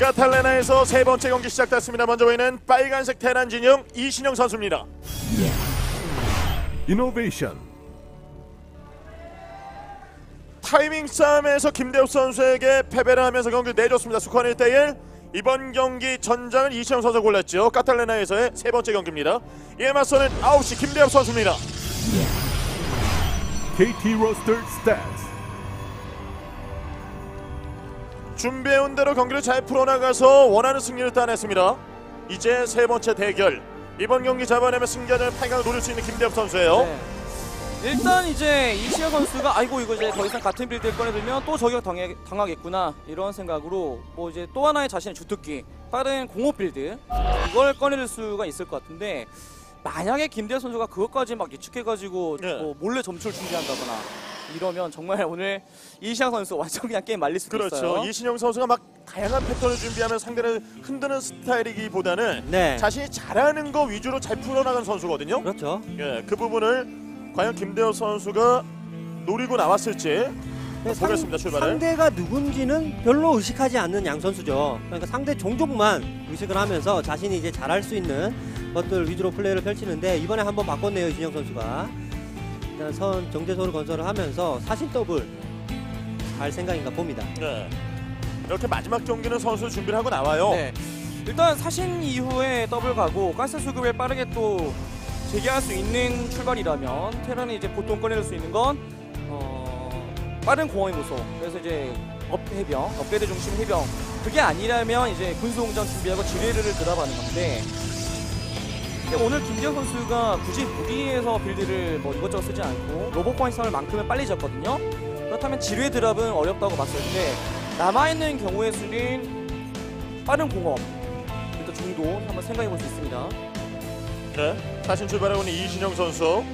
카탈레나에서 세 번째 경기 시작됐습니다. 먼저 보이는 빨간색 테란 진영 이신영 선수입니다. Innovation. 타이밍 싸움에서 김대엽 선수에게 패배를 하면서 경기 내줬습니다. 스코어 1대1 이번 경기 전장을 이신영 선수가 골랐죠. 카탈레나에서의 세 번째 경기입니다. 이에 맞서는 9시 김대엽 선수입니다. KT roster stats. 준비해온 대로 경기를 잘 풀어나가서 원하는 승리를 따냈습니다. 이제 세 번째 대결. 이번 경기 잡아내면 승자전을 8강을 노릴 수 있는 김대엽 선수예요. 네. 일단 이제 이시현 선수가 아이고 이거 이제 더 이상 같은 빌드를 꺼내들면 또 저격 당해, 당하겠구나 이런 생각으로 뭐 이제 또 하나의 자신의 주특기 빠른 공업 빌드 이걸 꺼낼 수가 있을 것 같은데 만약에 김대현 선수가 그것까지 막 예측해가지고 네. 뭐 몰래 점수를 준비한다거나 이러면 정말 오늘 이시현 선수 완전 그냥 게임 말릴 수도 그렇죠. 있어요. 이신영 선수가 막 다양한 패턴을 준비하면 상대를 흔드는 스타일이기보다는 네. 자신이 잘하는 거 위주로 잘 풀어나가는 선수거든요. 그렇죠. 예, 그 부분을 과연 김대엽 선수가 노리고 나왔을지 네, 보겠습니다. 출발을. 상대가 누군지는 별로 의식하지 않는 양 선수죠. 그러니까 상대 종족만 의식을 하면서 자신이 이제 잘할 수 있는 것들 위주로 플레이를 펼치는데 이번에 한번 바꿨네요 이진영 선수가. 일단 선 정제소를 건설을 하면서 사신 더블 갈 생각인가 봅니다. 네. 이렇게 마지막 경기는 선수 준비를 하고 나와요. 네. 일단 사신 이후에 더블 가고 가스 수급을 빠르게 또 재개할 수 있는 출발이라면 테란이 이제 보통 꺼낼 수 있는 건 어, 빠른 공허의 무소. 그래서 이제 업 해병, 업그레이드 중심 해병. 그게 아니라면 이제 군수공장 준비하고 지뢰를 들어가는 건데. 근데 오늘 김지현 선수가 굳이 무기에서 빌드를 뭐 이것저것 쓰지 않고 로봇 관상을 만큼은 빨리 잡거든요. 그렇다면 지뢰 드랍은 어렵다고 봤을 때 남아있는 경우의 수는 빠른 공업 일단 정도 한번 생각해 볼 수 있습니다. 네. 자신 출발하고 있는 이신영 선수.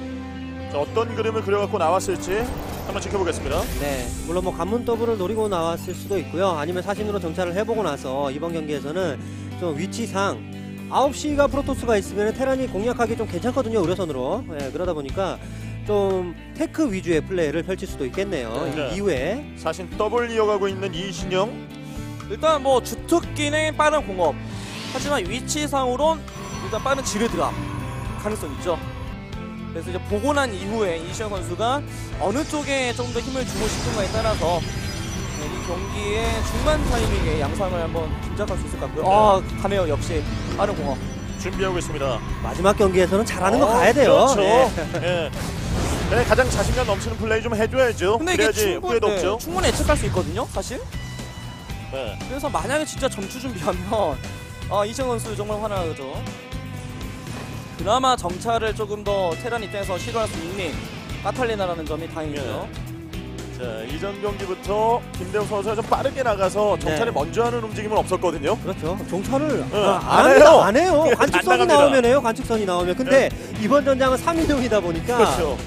자, 어떤 그림을 그려갖고 나왔을지 한번 지켜보겠습니다. 네, 물론 뭐 관문 더블을 노리고 나왔을 수도 있고요. 아니면 사신으로 정찰을 해보고 나서 이번 경기에서는 좀 위치상 9시가 프로토스가 있으면 테란이 공략하기 좀 괜찮거든요. 의료선으로. 예, 그러다 보니까 좀 테크 위주의 플레이를 펼칠 수도 있겠네요. 네. 이 이후에. 자신 더블 이어가고 있는 이신영. 일단 뭐 주특기는 빠른 공업 하지만 위치상으론 일단 빠른 지뢰 드랍 가능성 있죠. 그래서 이제 보고 난 이후에 이시영 선수가 어느 쪽에 좀 더 힘을 주고 싶은가에 따라서 네, 이 경기의 중반 타이밍에 양상을 한번 짐작할 수 있을 것 같고요. 아 가네요 역시 빠른 공업. 준비하고 있습니다. 마지막 경기에서는 잘하는 거 어, 가야 돼요. 그렇죠. 네. 예. 네, 가장 자신감 넘치는 플레이 좀 해줘야죠. 근데 이게 그래야지 충분, 후회도 네, 없죠. 충분히 예측할 수 있거든요 사실. 네. 그래서 만약에 진짜 점수 준비하면 아 이정 선수 정말 화나죠. 그나마 정찰을 조금 더 테란 입장에서 시도할 수 있는 까탈리나라는 점이 다행이죠. 자, 이전 경기부터 김대웅 선수가 좀 빠르게 나가서 정찰을 네. 먼저 하는 움직임은 없었거든요. 그렇죠. 종찰을 어, 아, 안 안, 해요. 해요. 안 해요. 안 관측선이 나갑니다. 나오면 해요. 관측선이 나오면. 근데 이번 전장은 3인용이다 보니까 그렇죠.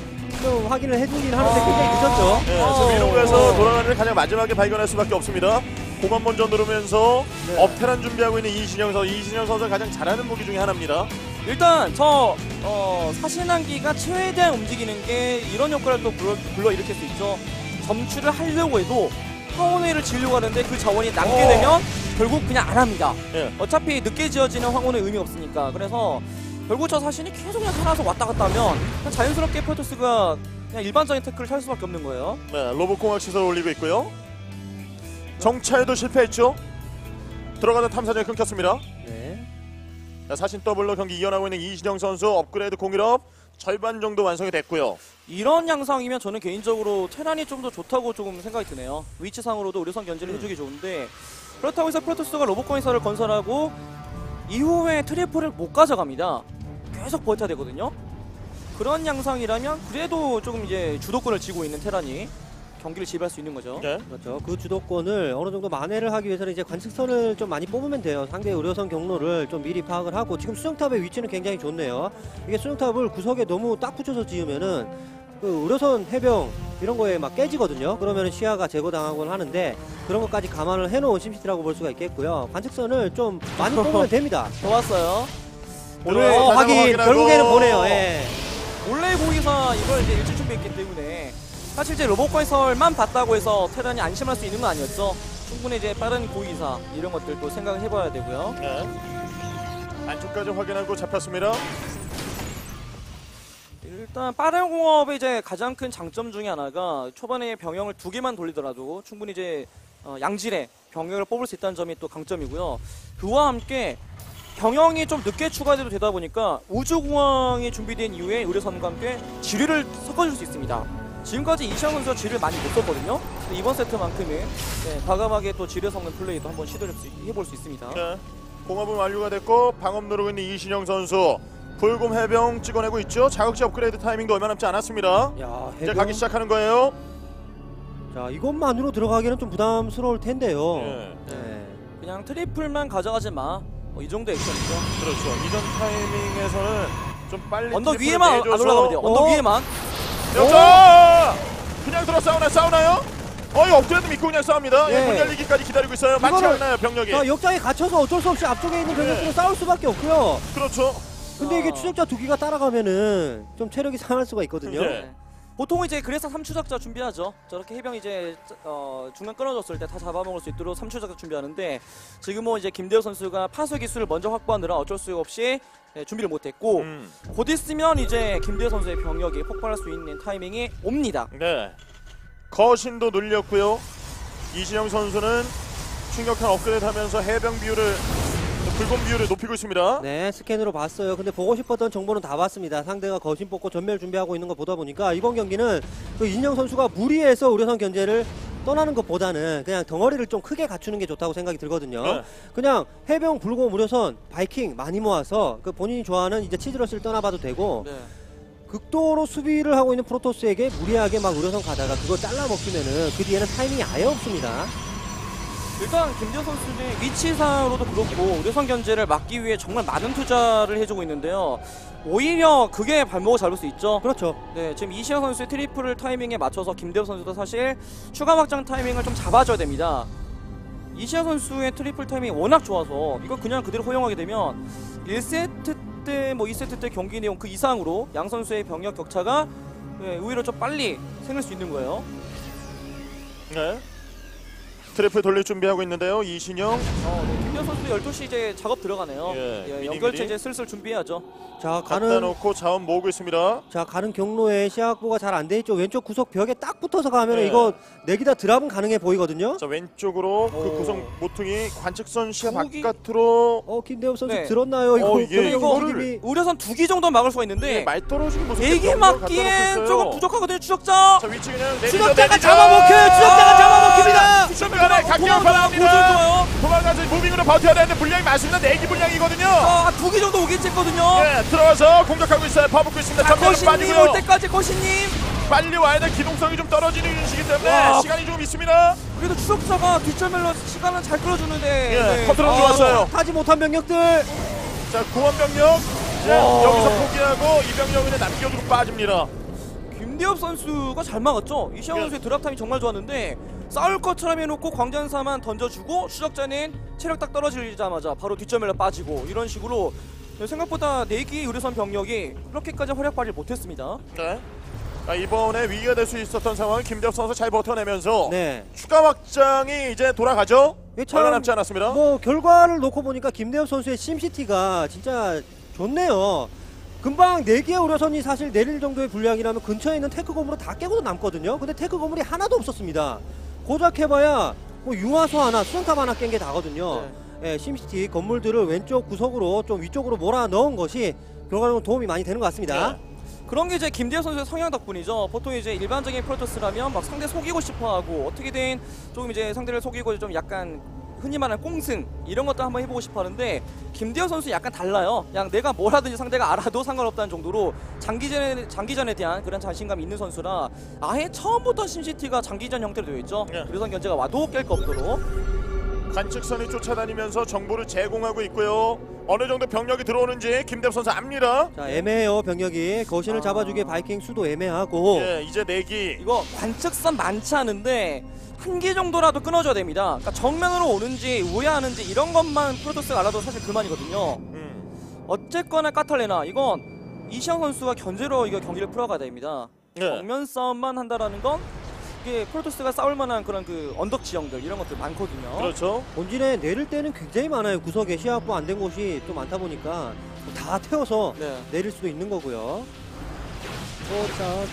좀 확인을 해주긴 하는데 아. 굉장히 늦었죠. 네, 어. 저 위로 가서 돌아가는 가장 마지막에 발견할 수밖에 없습니다. 공간 먼저 누르면서 네. 업테란 준비하고 있는 이신영 선수. 이신영 선수가 가장 잘하는 무기 중에 하나입니다. 일단 저 어, 사신한기가 최대한 움직이는 게 이런 효과를 또 불러, 불러일으킬 수 있죠. 점추를 하려고 해도 황혼회를 지으려고 하는데 그 자원이 남게 어. 되면 결국 그냥 안 합니다. 예. 어차피 늦게 지어지는 황혼의 의미 없으니까 그래서 결국 저 사신이 계속 그냥 살아서 왔다 갔다 하면 그냥 자연스럽게 프로토스가 그냥 일반적인 태클을 찰 수밖에 없는 거예요. 네, 로봇공학 시설 올리고 있고요. 정찰도 실패했죠. 들어가던 탐사정이 끊겼습니다. 네. 자, 사신 더블로 경기 이어나고 있는 이신영 선수 업그레이드 공일업 절반 정도 완성이 됐고요. 이런 양상이면 저는 개인적으로 테란이 좀 더 좋다고 조금 생각이 드네요. 위치상으로도 의료선 견제를 해주기 좋은데 그렇다고 해서 프로토스가 로봇건설을 건설하고 이후에 트리플을 못 가져갑니다. 계속 버텨야 되거든요. 그런 양상이라면 그래도 조금 이제 주도권을 쥐고 있는 테란이 경기를 지배할 수 있는 거죠. 네. 그렇죠. 그 주도권을 어느 정도 만회를 하기 위해서는 이제 관측선을 좀 많이 뽑으면 돼요. 상대 의료선 경로를 좀 미리 파악을 하고 지금 수정탑의 위치는 굉장히 좋네요. 이게 수정탑을 구석에 너무 딱 붙여서 지으면은 그 의료선 해병 이런 거에 막 깨지거든요. 그러면 시야가 제거당하곤 하는데 그런 것까지 감안을 해놓은 심시티라고 볼 수가 있겠고요. 관측선을 좀 많이 뽑으면 됩니다. 좋았어요. 오늘 어, 확인. 결국에는 보네요. 예. 원래 고기사 이걸 이제 일찍 준비했기 때문에 사실 이제 로봇 건설만 봤다고 해서 테란이 안심할 수 있는 건 아니었죠. 충분히 이제 빠른 고의사 이런 것들도 생각을 해봐야 되고요. 네. 안쪽까지 확인하고 잡혔습니다. 일단 빠른 공업의 이제 가장 큰 장점 중에 하나가 초반에 병영을 두 개만 돌리더라도 충분히 이제 어, 양질의 병영을 뽑을 수 있다는 점이 또 강점이고요. 그와 함께 병영이 좀 늦게 추가돼도 되다 보니까 우주공항이 준비된 이후에 의료선과 함께 지뢰를 섞어줄 수 있습니다. 지금까지 이시영 선수가 지뢰를 많이 못 썼거든요. 근데 이번 세트만큼은 네, 과감하게 또 지뢰 섞는 플레이도 한번 시도를 해볼 수 있습니다. 네. 공업은 완료가 됐고 방업 누르고 있는 이신영 선수. 불금 해병 찍어내고 있죠. 자극제 업그레이드 타이밍도 얼마 남지 않았습니다. 야, 이제 해병. 가기 시작하는 거예요. 자, 이것만으로 들어가기는 좀 부담스러울 텐데요. 예. 네. 그냥 트리플만 가져가지 마. 뭐이 정도 액션이죠. 그렇죠. 이전 타이밍에서는 좀 빨리 언덕 트리플을 위에만 안 내줘서 올라가면 돼요. 언덕 어? 위에만. 여자 그냥 들어 싸우나 싸우나요? 어이 업그레이드 믿고 그냥 싸웁니다. 예. 예. 문 열리기까지 기다리고 있어요. 많지 이거를- 않나요 병력이? 자, 역장에 갇혀서 어쩔 수 없이 앞쪽에 있는 병력들은 네. 싸울 수밖에 없고요. 그렇죠. 근데 이게 아. 추적자 두 기가 따라가면은 좀 체력이 상할 수가 있거든요. 네. 네. 보통 이제 그래서 삼추적자 준비하죠. 저렇게 해병 이제 어, 중간 끊어졌을 때 다 잡아먹을 수 있도록 삼추적자 준비하는데 지금은 이제 김대호 선수가 파수 기술을 먼저 확보하느라 어쩔 수 없이 네, 준비를 못했고 음. 곧 있으면 이제 김대호 선수의 병력이 폭발할 수 있는 타이밍이 옵니다. 네. 거신도 눌렸고요. 이진영 선수는 충격탄 업그레이드 하면서 해병 비율을 불곰 비율을 높이고 있습니다. 네, 스캔으로 봤어요. 근데 보고 싶었던 정보는 다 봤습니다. 상대가 거신 뽑고 전멸 준비하고 있는 거 보다 보니까 이번 경기는 그 이진영 선수가 무리해서 우려선 견제를 떠나는 것보다는 그냥 덩어리를 좀 크게 갖추는 게 좋다고 생각이 들거든요. 네. 그냥 해병, 불곰, 우려선, 바이킹 많이 모아서 그 본인이 좋아하는 이제 치즈러시를 떠나봐도 되고 네. 극도로 수비를 하고 있는 프로토스에게 무리하게 막 우려선 가다가 그거 잘라 먹히면은 그 뒤에는 타이밍이 아예 없습니다. 일단 김대호 선수는 위치상으로도 그렇고 의료선 견제를 막기 위해 정말 많은 투자를 해주고 있는데요. 오히려 그게 발목을 잡을 수 있죠. 그렇죠. 네, 지금 이시영 선수의 트리플 타이밍에 맞춰서 김대호 선수도 사실 추가 확장 타이밍을 좀 잡아줘야 됩니다. 이시영 선수의 트리플 타이밍이 워낙 좋아서 이거 그냥 그대로 허용하게 되면 1세트 때, 뭐 2세트 때 경기 내용 그 이상으로 양 선수의 병력 격차가 네, 의외로 좀 빨리 생길 수 있는 거예요. 네. 트리플 돌릴 준비하고 있는데요. 이신영. 어, 네, 선수도 12시 이제 작업 들어가네요. 예, 예, 연결체. 이제 슬슬 준비해야죠. 자, 갖다 가는 놓고 자원 모으고 있습니다. 자 가는 경로에 시야 확보가 잘 안 돼 있죠. 왼쪽 구석 벽에 딱 붙어서 가면 은 네. 이거 내기다 드랍은 가능해 보이거든요. 자 왼쪽으로 그 오. 구성 모퉁이 관측선 시야 거기- 바깥으로 어 김대엽 선수 네. 들었나요? 이거 어, 예, 이거를- 움직임이 우려선 두기 정도 막을 수가 있는데 네, 말 떨어지는 모습. 대기 막기엔 조금 부족하거든요. 추적자. 자 위치 그냥 내리죠. 추적자가 내리죠. 잡아먹혀요. 추적자가 잡아먹힙니다. 바랍니다. 고질 좋아요. 도망가서 무빙 으로 버텨야 되는데 물량이 많습니다. 내기 물량이거든요. 아, 두기 정도 오겠지 했거든요. 네, 들어가서 공격하고 있어요. 퍼붓고 있습니다. 자, 거신님 빠지고요. 올 때까지 거신님. 빨리 와야 돼. 기동성이 좀 떨어지는 시기 때문에 와. 시간이 좀 있습니다. 그래도 추적자가 뒷절멜로 시간은 잘 끌어주는데. 예, 컨트롤 좋았어요. 타지 못한 병력들. 자, 구원 병력. 네, 와. 여기서 포기하고 이 병력은 남겨두고 빠집니다. 김대엽 선수가 잘 막았죠. 이시영 예. 선수의 드랍 타임이 정말 좋았는데 싸울 것처럼 해놓고 광전사만 던져주고 추적자는 체력 딱 떨어지자마자 바로 뒷점멜로 빠지고 이런 식으로 생각보다 내기 의료선 병력이 그렇게까지 활약 발휘 못했습니다. 네. 자, 이번에 위기가 될 수 있었던 상황을 김대엽 선수 잘 버텨내면서 네. 추가 확장이 이제 돌아가죠. 이게 참 얼마 남지 않았습니다. 뭐 결과를 놓고 보니까 김대엽 선수의 심시티가 진짜 좋네요. 금방 4개의 우려선이 사실 내릴 정도의 분량이라면 근처에 있는 테크 건물을 다 깨고도 남거든요. 근데 테크 건물이 하나도 없었습니다. 고작 해봐야 뭐 융화소 하나, 수정탑 하나 깬 게 다거든요. 예, 심시티 건물들을 왼쪽 구석으로 좀 위쪽으로 몰아 넣은 것이 결과적으로 도움이 많이 되는 것 같습니다. 네. 그런 게 이제 김대엽 선수의 성향 덕분이죠. 보통 이제 일반적인 프로토스라면 막 상대 속이고 싶어하고 어떻게든 조금 이제 상대를 속이고 좀 약간 흔히 말하는 꽁승 이런 것도 한번 해보고 싶어하는데 김대엽 선수 약간 달라요. 그냥 내가 뭘 하든지 상대가 알아도 상관없다는 정도로 장기전에 장기전에 대한 그런 자신감이 있는 선수라 아예 처음부터 심시티가 장기전 형태로 되어 있죠. 네. 그래서 견제가 와도 깰 거 없도록. 관측선이 쫓아다니면서 정보를 제공하고 있고요. 어느 정도 병력이 들어오는지 김대엽 선수 압니다. 자, 애매해요, 병력이. 거신을 아. 잡아주기에 바이킹 수도 애매하고. 예, 이제 내기. 이거 관측선 많지 않은데 한 개 정도라도 끊어줘야 됩니다. 그러니까 정면으로 오는지 우회하는지 이런 것만 프로토스가 알아도 사실 그만이거든요. 음. 어쨌거나 까탈레나 이건 이시영 선수가 견제로 이거 경기를 풀어가야 됩니다. 네. 정면 싸움만 한다라는 건 이게 프로토스가 싸울 만한 그런 그 언덕 지형들 이런 것들 많거든요. 그렇죠. 본진에 내릴 때는 굉장히 많아요. 구석에 시야 확보 안된 곳이 또 많다 보니까 다 태워서 네. 내릴 수도 있는 거고요. 또, 자,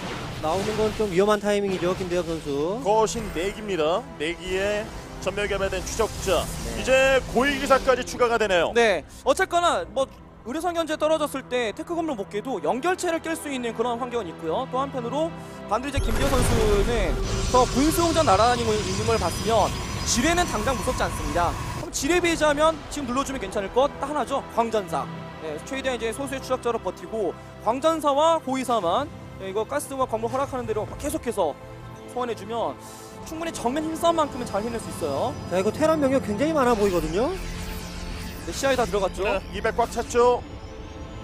나오는 건 좀 위험한 타이밍이죠. 김대엽 선수. 거신 내기입니다. 내기에 전멸 개발된 추적자. 네. 이제 고위기사까지 추가가 되네요. 네. 어쨌거나 뭐 의료선 견제 떨어졌을 때 테크 건물 못 깨도 연결체를 깰 수 있는 그런 환경은 있고요. 또 한편으로 반대로 이제 김대호 선수는 더 분수용전 날아다니고 있는 걸 봤으면 지뢰는 당장 무섭지 않습니다. 그럼 지뢰 비하자면 지금 눌러주면 괜찮을 것딱 하나죠. 광전사. 네, 최대한 이제 소수의 추적자로 버티고 광전사와 호위사만 네, 이거 가스와 광물 허락하는 대로 계속해서 소환해주면 충분히 정면 힘싸움만큼은 잘 해낼 수 있어요. 자, 이거 테란 병력 굉장히 많아 보이거든요. 네, 시야에 다 들어갔죠. 네, 200꽉 찼죠.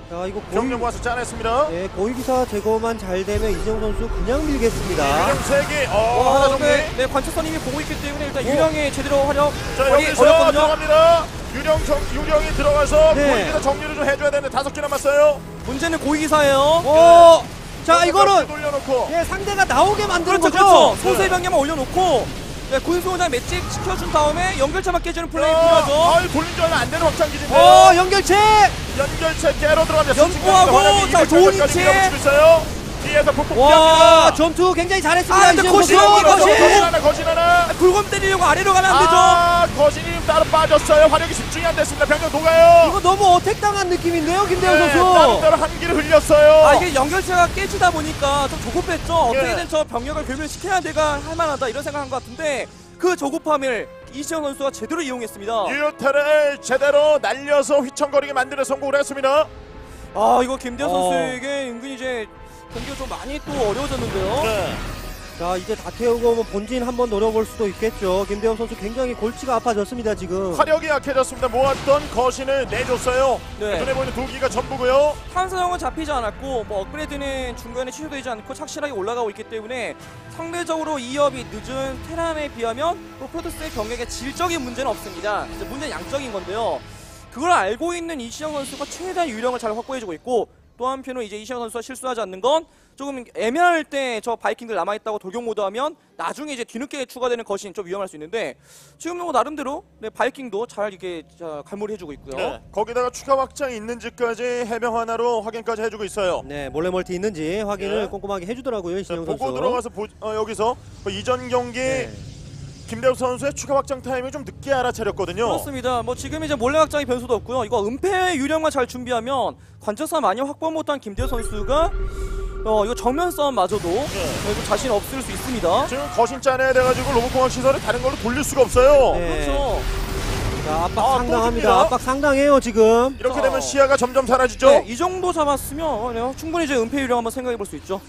자, 이거 고위, 와서 짜냈습니다. 네, 고위기사 제거만 잘 되면 이재용 선수 그냥 밀겠습니다. 유령 세기 어, 어, 하나 정리. 네, 네, 관측선님이 보고 있기 때문에 일단 유령이 제대로 활용 자, 거의 여기서 어렵거든요. 들어갑니다. 유령 정, 유령이 들어가서 네. 고위기사 정리를 좀 해줘야 되는데 다섯 개 남았어요. 문제는 고위기사예요. 오! 자, 이거는 돌려놓고. 예, 상대가 나오게 만드는 그렇죠, 거죠. 그렇죠. 소수의 병력만 올려놓고 네, 군수호장 맷집 시켜준 다음에 연결차만 깨주는 플레이 필요하죠. 아, 돌린 지 얼마 안 되는 확장기지인데. 어, 연결체! 연결체 깨로 들어갑니다. 연구하고, 자, 좋은 위치. 있어요. 뒤에서 폭폭 와, 피합니다. 점투 굉장히 잘했습니다. 아, 근데 이재용 거신, 선수. 거신! 거신 하나, 거신 하나. 굴검 때리려고 아래로 가면 안 되죠. 아, 거신이 따로 빠졌어요. 화력이 집중이 안 됐습니다. 병력 녹아요. 이거 너무 어택 당한 느낌인데요, 김대영 네, 선수. 따로따로 한 기를 흘렸어요. 아 이게 연결체가 깨지다 보니까 좀 조급했죠. 예. 어떻게든 저 병력을 괴멸시켜야 내가 할만하다 이런 생각한 것 같은데 그 조급함을 이시영 선수가 제대로 이용했습니다. 유효타를 제대로 날려서 휘청거리게 만드는 성공을 했습니다. 아 이거 김대현 어. 선수에게 은근히 이제 경기가 좀 많이 또 어려워졌는데요. 네. 자, 이제 다 태우고 뭐 본진 한번 노려볼 수도 있겠죠. 김대영 선수 굉장히 골치가 아파졌습니다, 지금. 화력이 약해졌습니다. 모았던 거신을 내줬어요. 네. 눈에 보이는 두 기가 전부고요. 탄사형은 잡히지 않았고 뭐 업그레이드는 중간에 취소되지 않고 착실하게 올라가고 있기 때문에 상대적으로 2업이 늦은 테란에 비하면 또 프로토스의 병력에 질적인 문제는 없습니다. 문제는 양적인 건데요. 그걸 알고 있는 이시영 선수가 최대한 유령을 잘 확보해주고 있고 또 한편으로 이제 이시영 선수가 실수하지 않는 건 조금 애매할 때 저 바이킹들 남아있다고 돌격 모드 하면 나중에 이제 뒤늦게 추가되는 것이 좀 위험할 수 있는데 지금 뭐 나름대로 네, 바이킹도 잘 이렇게 자, 갈무리 해주고 있고요. 네. 거기다가 추가 확장이 있는지까지 해명 하나로 확인까지 해주고 있어요. 네, 몰래 멀티 있는지 확인을 네. 꼼꼼하게 해주더라고요, 자, 이신영 보고 선수. 들어가서 보, 어, 여기서 뭐 이전 경기 네. 김대우 선수의 추가 확장 타임을 좀 늦게 알아차렸거든요. 그렇습니다. 뭐 지금 이제 몰래 확장의 변수도 없고요. 이거 은폐 유령만 잘 준비하면 관저사 많이 확보 못한 김대호 선수가 어 이거 정면 싸움마저도 네. 자신 없을 수 있습니다. 지금 거신 짜내야 돼가지고 로봇공학 시설을 다른 걸로 돌릴 수가 없어요. 네. 그렇죠. 자, 압박 아, 또 상당합니다. 압박 상당해요, 지금. 이렇게 자. 되면 시야가 점점 사라지죠. 네, 이 정도 잡았으면 어, 네, 충분히 이제 은폐 유령 한번 생각해 볼 수 있죠.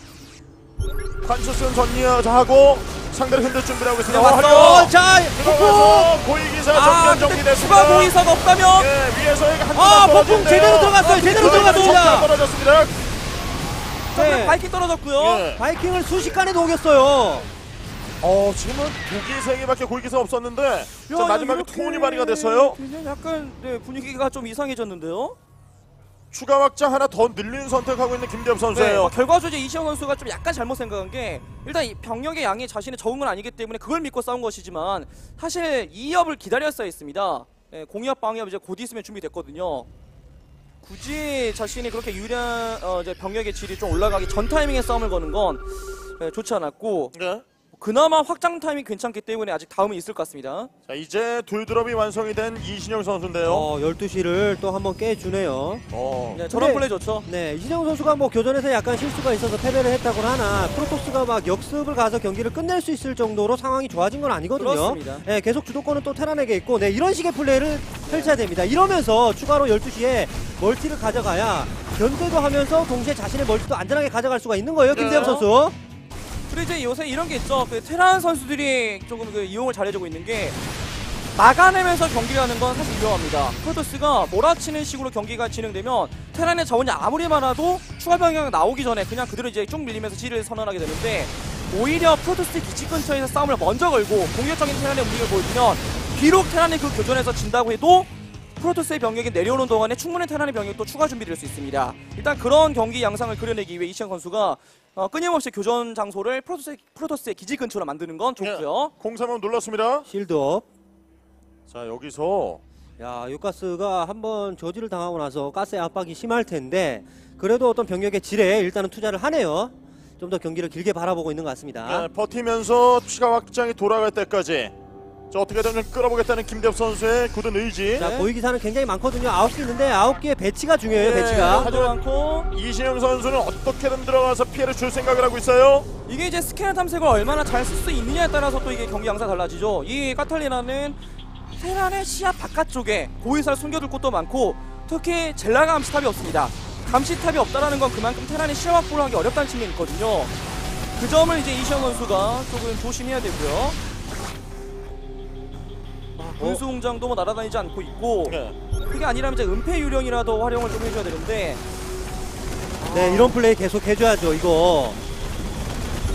관수슨 전리하고 상대를 흔들 준비를 하고 있습니다. 어, 자, 들어가서 고위기사 아, 정면 정리됐습니다. 추가 고의사가 없다면 예, 위에서 한 아, 폭풍. 제대로 들어갔어요. 아, 제대로 들어갔습니다. 떨어졌습니다. 네. 바이킹 떨어졌고요. 예. 바이킹을 순식간에 녹였어요. 어, 지금은 두기 세 개밖에 고위기사 없었는데 자, 야, 마지막에 투혼이 발휘가 됐어요. 약간 네, 분위기가 좀 이상해졌는데요. 추가 확장 하나 더 늘리는 선택하고 있는 김대엽 네, 선수예요. 뭐 결과적으로 이시영 선수가 좀 약간 잘못 생각한 게 일단 이 병력의 양이 자신의 적은 건 아니기 때문에 그걸 믿고 싸운 것이지만 사실 2업을 기다렸어야 했습니다. 네, 공이업 방이업 이제 곧 있으면 준비됐거든요. 굳이 자신이 그렇게 유리한 어, 병력의 질이 좀 올라가기 전 타이밍에 싸움을 거는 건 네, 좋지 않았고 네. 그나마 확장 타이밍 괜찮기 때문에 아직 다음은 있을 것 같습니다. 자, 이제 둘드롭이 완성이 된 이신영 선수인데요. 어, 12시를 또 한번 깨주네요. 어. 네, 저런 근데- 플레이 좋죠. 네, 이진영 선수가 뭐 교전에서 약간 실수가 있어서 패배를 했다곤 하나 프로토스가 막 역습을 가서 경기를 끝낼 수 있을 정도로 상황이 좋아진 건 아니거든요. 그렇습니다. 네, 계속 주도권은 또 테란에게 있고 네, 이런 식의 플레이를 펼쳐야 됩니다. 이러면서 추가로 12시에 멀티를 가져가야 견제도 하면서 동시에 자신의 멀티도 안전하게 가져갈 수가 있는 거예요. 김대엽 네. 선수. 그리고 이제 요새 이런 게 있죠. 그 테란 선수들이 조금 그 이용을 잘해주고 있는 게 막아내면서 경기를 하는 건 사실 위험합니다. 프로토스가 몰아치는 식으로 경기가 진행되면 테란의 자원이 아무리 많아도 추가 병력 나오기 전에 그냥 그대로 이제 쭉 밀리면서 지를 선언하게 되는데 오히려 프로토스 기지 근처에서 싸움을 먼저 걸고 공격적인 테란의 움직임을 보여주면 비록 테란이 그 교전에서 진다고 해도 프로토스의 병력이 내려오는 동안에 충분히 테란의 병력도 추가 준비될 수 있습니다. 일단 그런 경기 양상을 그려내기 위해 이시영 선수가 어, 끊임없이 교전 장소를 프로토스, 프로토스의 기지 근처로 만드는 건 좋고요. 공삼원 눌렀습니다. 실드업. 자 여기서 야, 유가스가 한번 저지를 당하고 나서 가스의 압박이 심할 텐데 그래도 어떤 병력의 질에 일단은 투자를 하네요. 좀 더 경기를 길게 바라보고 있는 것 같습니다. 네, 버티면서 추가 확장이 돌아갈 때까지 자 어떻게든 좀 끌어보겠다는 김대엽 선수의 굳은 의지. 자, 네. 고위 기사는 굉장히 많거든요. 9개 있는데 9개의 배치가 중요해요, 네, 배치가. 하도 많고 이신영 선수는 어떻게든 들어가서 피해를 줄 생각을 하고 있어요. 이게 이제 스캐너 탐색을 얼마나 잘 쓸 수 있느냐에 따라서 또 이게 경기 양상 달라지죠. 이 카탈리나는 테란의 시야 바깥쪽에 고위사를 숨겨둘 곳도 많고 특히 젤라가 감시탑이 없습니다. 감시탑이 없다라는 건 그만큼 테란이 시야 확보를 하기 어렵다는 측면이 있거든요. 그 점을 이제 이시영 선수가 조금 조심해야 되고요. 아, 분수 공장도 뭐 날아다니지 않고 있고 네. 그게 아니라면 이제 은폐 유령이라도 활용을 좀 해줘야 되는데 네, 이런 플레이 계속 해줘야죠, 이거.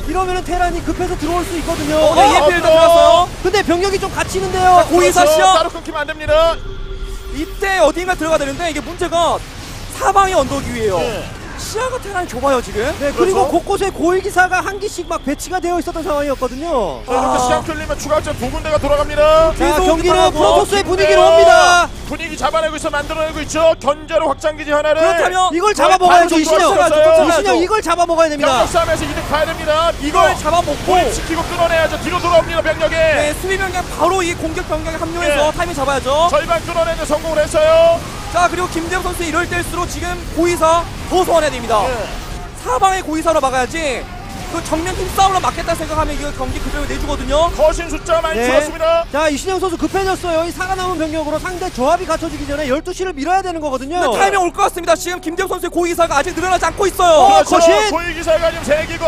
이러면은 테란이 급해서 들어올 수 있거든요. 어, 네, 어, EFL도 어, 들어갔어요. 근데 병력이 좀 갇히는데요. 고의사 그렇죠. 따로 끊기면 안 됩니다. 이때 어딘가 들어가야 되는데 이게 문제가 사방이 언덕 위에요. 네. 시야가 테란이 좁아요 지금. 네, 그리고 그렇죠. 곳곳에 고위 기사가 한 기씩 막 배치가 되어 있었던 상황이었거든요. 자, 이렇게 아. 시합 뚫리면 추가 확장 두 군데가 돌아갑니다. 자, 계속 경기는 프로토스의 분위기로 네. 옵니다. 분위기 잡아내고 있어 만들어내고 있죠. 견제로 확장기지 하나를. 그렇다면 이걸 잡아먹어야죠, 바로 이신영. 이신영 이걸 잡아먹어야 됩니다. 병력 싸움에서 이득 봐야 됩니다. 이걸 잡아먹고 골 지키고 끊어내야죠. 뒤로 돌아옵니다 병력에. 네, 수비 병력 바로 이 공격 병력에 합류해서 네. 타이밍 잡아야죠. 절반 끊어내는 성공을 했어요. 자 그리고 김대엽 선수 이럴 때일수록 지금 고의사 더 소환해야 됩니다. 네. 사방에 고의사로 막아야지. 그 정면 힘싸움으로 막겠다 생각하면 이거 경기 급여를 내주거든요. 거신 숫자 많이 네. 줄었습니다. 자, 이신영 선수 급해졌어요. 이 사가 남은 병력으로 상대 조합이 갖춰지기 전에 12시를 밀어야 되는 거거든요. 근데 타이밍 올 것 같습니다. 지금 김대엽 선수의 고의사가 아직 늘어나지 않고 있어요. 그렇죠. 거신! 고위기사가 지금 세 기고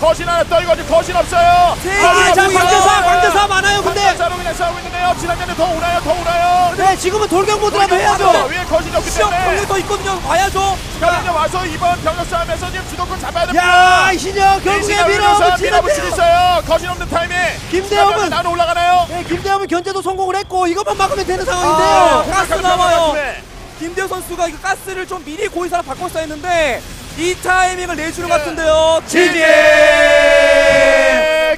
거신 하나 떨고 지금 거신 없어요. 세 개, 거신 자. 광대사, 광대사 많아요, 근데. 광대사로 그냥 싸우고 있는데요. 지난번에 더 오나요? 더 오나요? 네, 지금은 돌경보드라도 해야죠. 위에 거신이 없기 시험 때문에 병력 더 있거든요. 와야죠. 그러면 와서 이번 병력 싸움에서 지금 주도권 잡아야 됩니다. 야, 이신영 결국에 이신영 밀어붙이고. 있어요. 거신 없는 타이밍. 김대엽은- 나는 올라가나요? 네, 김대엽은 견제도 성공을 했고 이것만 막으면 되는 아, 상황인데요. 가스 공격하기 남아요. 때문에. 김대호 선수가 이거 가스를 좀 미리 고의사로 바꿨어야 했는데 이 타이밍을 내주는 것 네. 같은데요. 지지!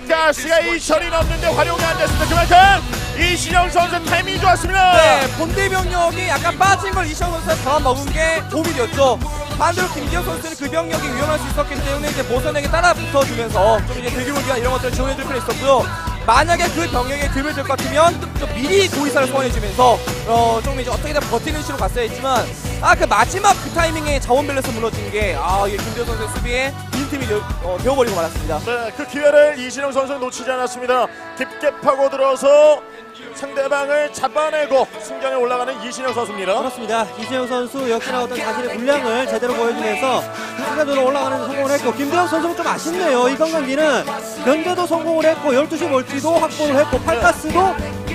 가스가 2천이 넘는데 활용이 안 됐습니다. 그만큼 이신영 선수 타이밍이 좋았습니다. 네, 본대 병력이 약간 빠진 걸 이시영 선수가 잡아먹은 게 도움이 됐죠. 반대로 김기현 선수는 그 병력이 위험할 수 있었기 때문에 이제 모선에게 따라 붙어주면서 좀 이제 대규모기나 이런 것들을 지원해줄 필요 있었고요. 만약에 그 병력에 금을 들것 같으면 좀 미리 고의사를 소환해주면서 어, 좀 이제 어떻게든 버티는 식으로 갔어야 했지만 아 그 마지막 그 타이밍에 자원 밸런스 무너진 게아 이게 김기현 선수의 수비에 빈틈이 되어, 어, 되어버리고 말았습니다. 네, 그 기회를 이신영 선수는 놓치지 않았습니다. 깊게 파고 들어서 상대방을 잡아내고 승전에 올라가는 이신영 선수입니다. 그렇습니다. 이재영 선수 역시나 어떤 자신의 분량을 제대로 보여주면서 순간적으로 올라가는 데 성공을 했고 김대현 선수는 좀 아쉽네요. 이번 경기는 견제도 성공을 했고 12시 멀티도 확보를 했고 팔가스도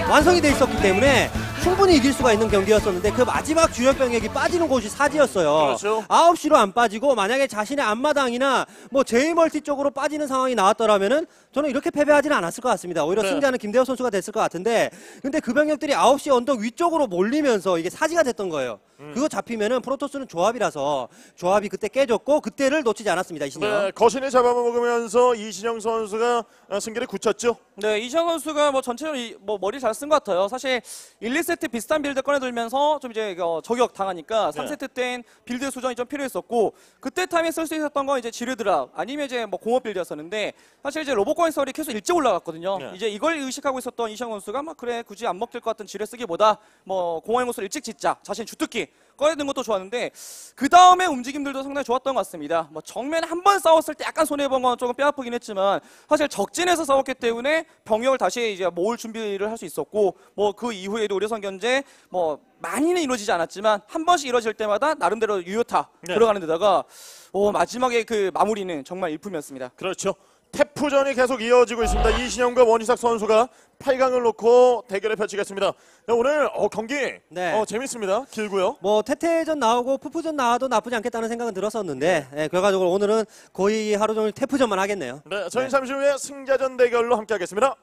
완성이 돼 있었기 때문에 충분히 이길 수가 있는 경기였었는데 그 마지막 주연 병력이 빠지는 곳이 사지였어요. 그렇죠. 9시로 안 빠지고 만약에 자신의 앞마당이나 뭐 제이멀티 쪽으로 빠지는 상황이 나왔더라면은 저는 이렇게 패배하지는 않았을 것 같습니다. 오히려 네. 승자는 김대호 선수가 됐을 것 같은데 근데 그 병력들이 9시 언덕 위쪽으로 몰리면서 이게 사지가 됐던 거예요. 음. 그거 잡히면은 프로토스는 조합이라서 조합이 그때 깨졌고 그때를 놓치지 않았습니다. 이신영. 네, 거신을 잡아먹으면서 이신영 선수가 어, 승기를 굳혔죠. 네, 이시영 선수가 뭐 전체적으로 이- 뭐 머리 잘 쓴 것 같아요. 사실 1, 2세 트 비슷한 빌드 꺼내들면서 좀 이제 어, 저격 당하니까 네. 3세트 땐 빌드 수정이 좀 필요했었고 그때 타임에 쓸 수 있었던 건 이제 지르드라 아니면 이제 뭐 공업 빌드였었는데 사실 이제 로봇 건설이 계속 일찍 올라갔거든요. 네. 이제 이걸 의식하고 있었던 이시영 선수가 막 그래 굳이 안 먹힐 것 같은 지뢰 쓰기보다 뭐 공항 모습을 일찍 짓자 자신 주특기 꺼내든 것도 좋았는데 그 다음에 움직임들도 상당히 좋았던 것 같습니다. 뭐 정면 한 번 싸웠을 때 약간 손해 본건 조금 뼈 아프긴 했지만 사실 적진에서 싸웠기 때문에 병력을 다시 이제 모을 준비를 할 수 있었고 뭐 그 이후에도 우려선 견제 뭐 많이는 이루어지지 않았지만 한 번씩 이루어질 때마다 나름대로 유효타 네. 들어가는 데다가 오 마지막에 그 마무리는 정말 일품이었습니다. 그렇죠. 태프전이 계속 이어지고 있습니다. 이신영과 원희삭 선수가 8강을 놓고 대결을 펼치겠습니다. 네, 오늘 어, 경기 네. 어, 재밌습니다. 길고요. 뭐 태태전 나오고 푸푸전 나와도 나쁘지 않겠다는 생각은 들었었는데 예, 결과적으로 오늘은 거의 하루 종일 태프전만 하겠네요. 네, 저희 는 잠시 후에 승자전 대결로 함께하겠습니다.